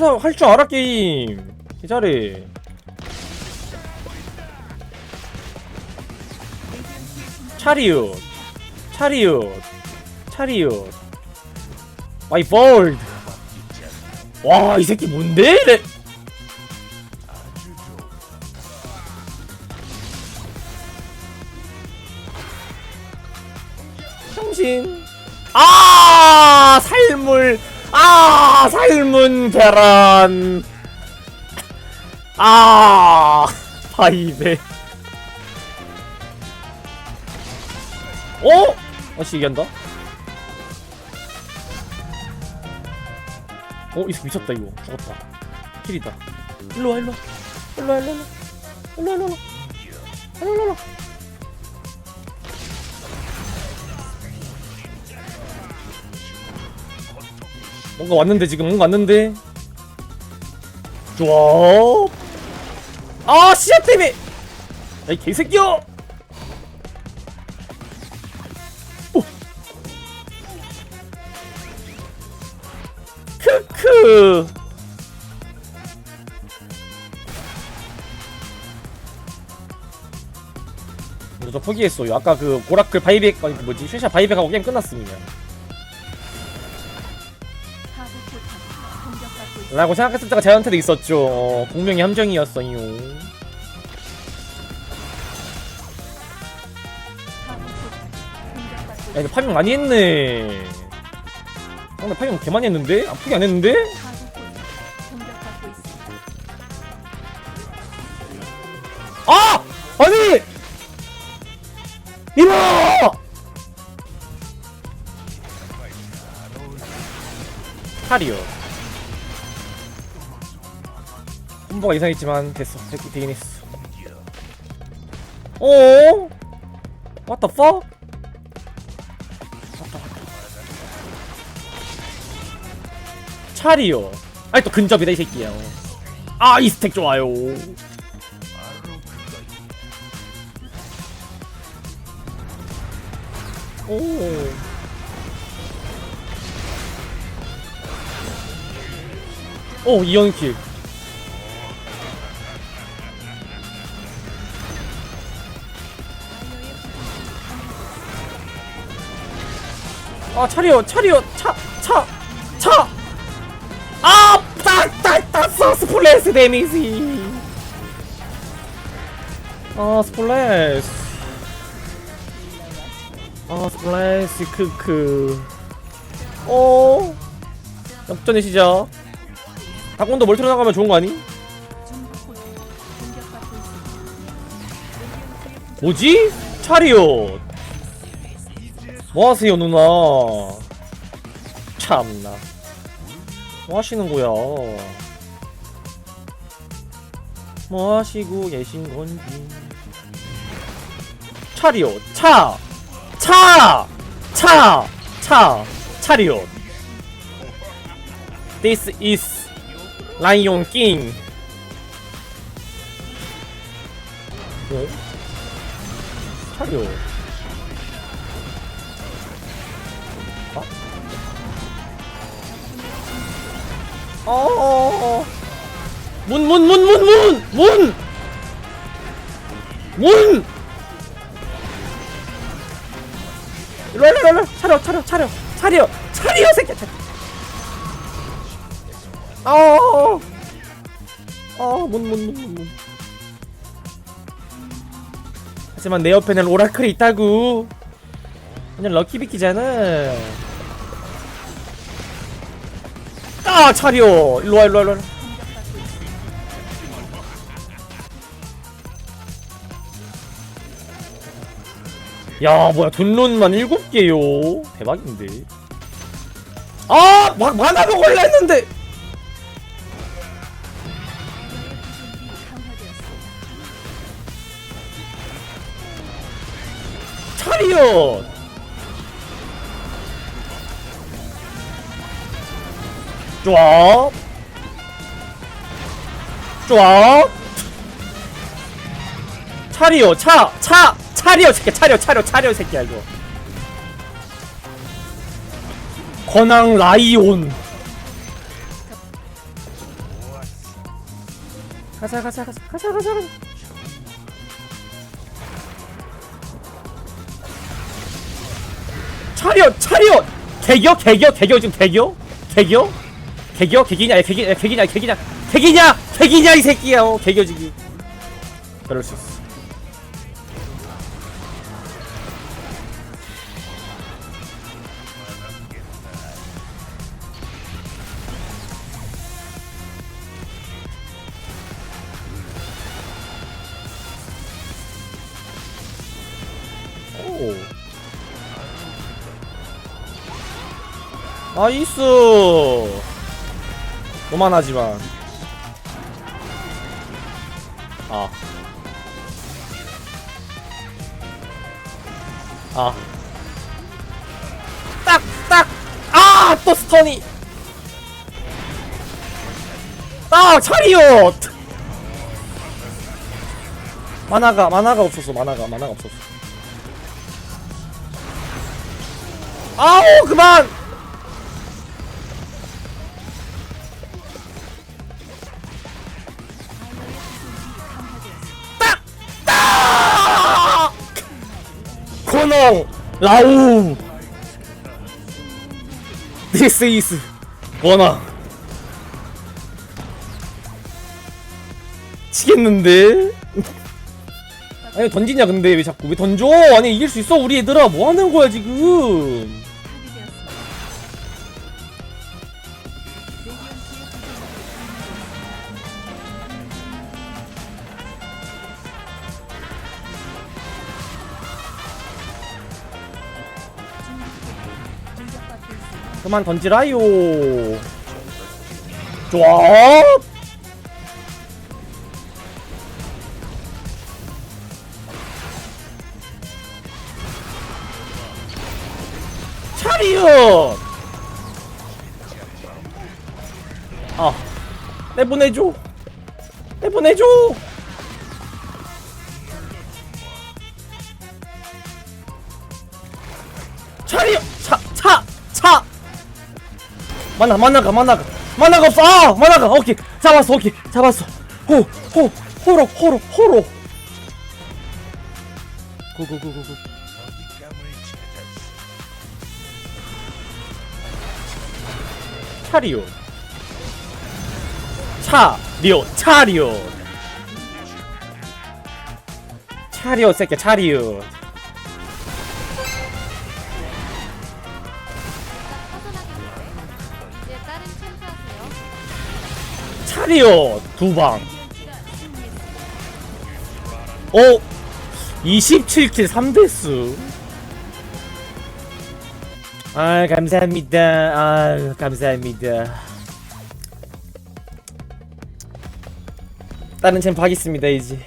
할 줄 알아 게임. 잘해 차리웃 차리웃 차리웃 마이 볼드. 와이 새끼 뭔데 이래 정신. 아 살물 아 삶은 계란. 아 바이베. 어? 아씨 얘기한다. 어? 이 새끼 미쳤다 이거. 죽었다. 킬이다. 일로와. 일로와 일로와. 일로와 일로와. 일로와 일로와. 일로와 일로와 뭔가 왔는데 지금? 뭔가 왔는데? 좋아. 아 씨앗 때문에! 야이 개새끼야 오. 크크! 저 포기했어요. 아까 그 오라클 바이백 아니 그 뭐지? 슈샤 바이백하고 게임 끝났습니다 라고 생각했을 때가 저한테도 있었죠. 어, 공명의 함정이었어요. 야, 이거 파밍 많이 했네. 상대 파밍 개 많이 했는데? 아프게 안 했는데? 아! 아니! 이봐! 탈이요. 콤보가 이상했지만 됐어. 됐, 되긴 했어. 어? What the fuck? 차리요. 아니 또 근접이다 이 새끼야. 아 이 스택 좋아요. 오. 오 이연킬. 아 차리요 차리요 차차 차. 아, 따따따 스플래시 데미지. 아 스플래시. 아 스플래시 크크. 어. 역전의 시작. 닭곤도 멀티로 나가면 좋은 거 아니? 뭐지? 차리옷. 뭐 하세요 누나? 참나. 뭐 하시는 거야? 뭐 하시고 계신 건지. 차리옷. 차. 차. 차. 차. 차리옷. This is 라이온 킹. 어? 차리옷. 어? 어. 문, 문, 문, 문, 문! 문! 문! 일로 와, 일로 와, 일로 와. 차려, 차려, 차려, 차려, 차려, 새끼야, 차려. 어, 어, 어. 어, 문, 문, 문, 문, 문. 하지만 내 옆에는 오라클이 있다고. 완전 럭키비키잖아. 아, 차려. 일로 와, 일로 와, 일로 와. 공격받고 있습니다. 야 뭐야 돈론만 7개요 대박인데 아! 막 만화 먹을라 했는데. 차리엇 좋아. 좋아. 차리엇 차! 차! 차리엇 새끼야 차려 차려 차려 새끼야 이거. 권왕 라이온. 가자 가자 가자 가자 가자 가자. 차려 차려. 개겨 개겨 개겨 지금 개겨? 개겨 개겨? 개기냐? 개기 개기냐 개기냐. 개기냐? 개기냐 이 새끼야. 어 개겨지기. 그럴 수 있어. 오. 나이스 오만하지만 아. 아. 딱, 딱! 아! 또 스턴이! 아! 차리옷! 만화가, 만화가 없었어, 만화가, 만화가 없었어. 아우, 그만! 코농 라우 This is 원아 치겠는데? 아니 던지냐 근데? 왜 자꾸? 왜 던져? 아니 이길 수 있어 우리 얘들아. 뭐 하는 거야 지금 그만 던지라요. 좋아. 차리요 아 내보내줘. 내보내줘. 차리요 만나 만나가 만나가. 만나가 없어. 아 만나가. 오케이. 잡았어 오케이. 잡았어. 호 호 호로 호로 호로. 고고고고고. 차리오. 차리오 차리오. 차리오 새끼 차리오 차리오 두방. 오 27킬 3대수. 아 감사합니다. 아 감사합니다. 다른 챔프 하겠습니다 이제